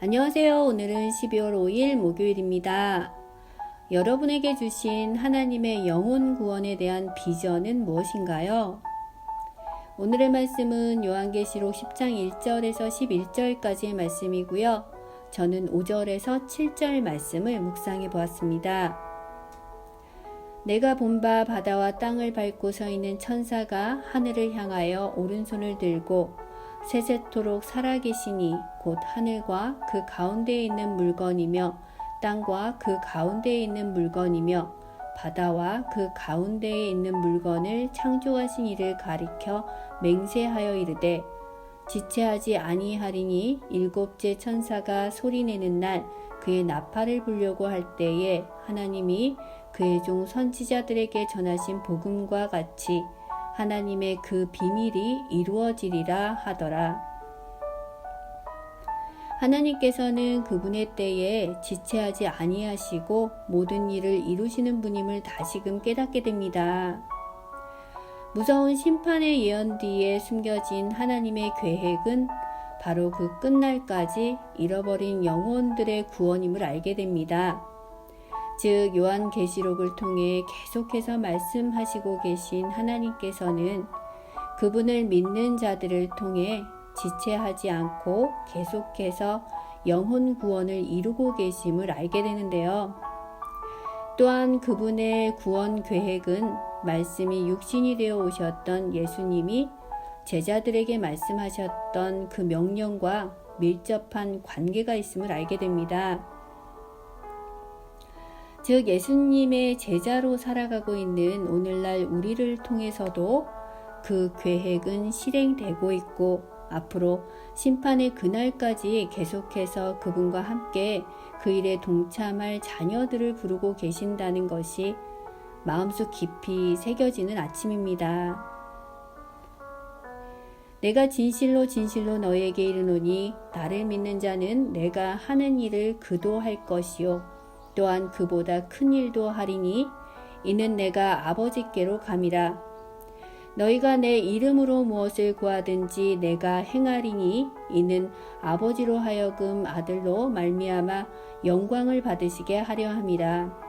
안녕하세요. 오늘은 12월 5일 목요일입니다. 여러분에게 주신 하나님의 영혼 구원에 대한 비전은 무엇인가요? 오늘의 말씀은 요한계시록 10장 1절에서 11절까지의 말씀이고요. 저는 5절에서 7절 말씀을 묵상해 보았습니다. 내가 본 바 바다와 땅을 밟고 서 있는 천사가 하늘을 향하여 오른손을 들고 세세토록 살아계시니 곧 하늘과 그 가운데에 있는 물건이며 땅과 그 가운데에 있는 물건이며 바다와 그 가운데에 있는 물건을 창조하신 이를 가리켜 맹세하여 이르되 지체하지 아니하리니 일곱째 천사가 소리내는 날 그의 나팔을 불려고 할 때에 하나님이 그의 종 선지자들에게 전하신 복음과 같이 하나님의 그 비밀이 이루어지리라 하더라. 하나님께서는 그분의 때에 지체하지 아니하시고 모든 일을 이루시는 분임을 다시금 깨닫게 됩니다. 무서운 심판의 예언 뒤에 숨겨진 하나님의 계획은 바로 그 끝날까지 잃어버린 영혼들의 구원임을 알게 됩니다. 즉 요한계시록을 통해 계속해서 말씀하시고 계신 하나님께서는 그분을 믿는 자들을 통해 지체하지 않고 계속해서 영혼 구원을 이루고 계심을 알게 되는데요. 또한 그분의 구원 계획은 말씀이 육신이 되어 오셨던 예수님이 제자들에게 말씀하셨던 그 명령과 밀접한 관계가 있음을 알게 됩니다. 즉 예수님의 제자로 살아가고 있는 오늘날 우리를 통해서도 그 계획은 실행되고 있고 앞으로 심판의 그날까지 계속해서 그분과 함께 그 일에 동참할 자녀들을 부르고 계신다는 것이 마음속 깊이 새겨지는 아침입니다. 내가 진실로 진실로 너에게 이르노니 나를 믿는 자는 내가 하는 일을 그도 할 것이요 또한 그보다 큰 일도 하리니 이는 내가 아버지께로 감이라. 너희가 내 이름으로 무엇을 구하든지 내가 행하리니 이는 아버지로 하여금 아들로 말미암아 영광을 받으시게 하려 함이라.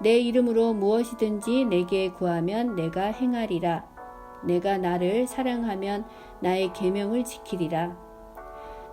내 이름으로 무엇이든지 내게 구하면 내가 행하리라. 내가 나를 사랑하면 나의 계명을 지키리라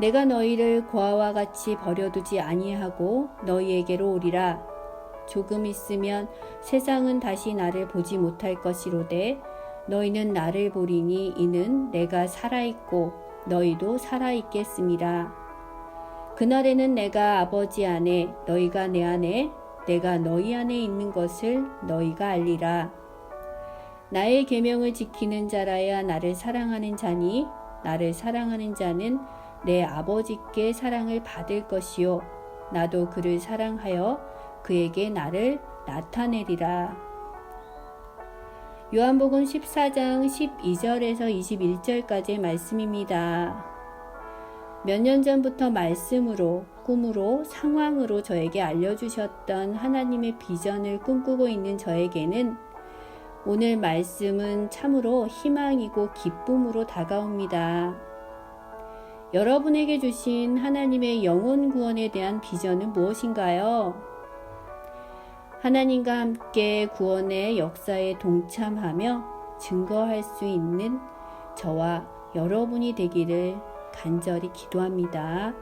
내가 너희를 고아와 같이 버려두지 아니하고 너희에게로 오리라. 조금 있으면 세상은 다시 나를 보지 못할 것이로되 너희는 나를 보리니 이는 내가 살아있고 너희도 살아있겠습니다. 그날에는 내가 아버지 안에 너희가 내 안에 내가 너희 안에 있는 것을 너희가 알리라. 나의 계명을 지키는 자라야 나를 사랑하는 자니 나를 사랑하는 자는 내 아버지께 사랑을 받을 것이요 나도 그를 사랑하여 그에게 나를 나타내리라. 요한복음 14장 12절에서 21절까지의 말씀입니다. 몇 년 전부터 말씀으로, 꿈으로, 상황으로 저에게 알려주셨던 하나님의 비전을 꿈꾸고 있는 저에게는 오늘 말씀은 참으로 희망이고 기쁨으로 다가옵니다. 여러분에게 주신 하나님의 영혼 구원에 대한 비전은 무엇인가요? 하나님과 함께 구원의 역사에 동참하며 증거할 수 있는 저와 여러분이 되기를 간절히 기도합니다.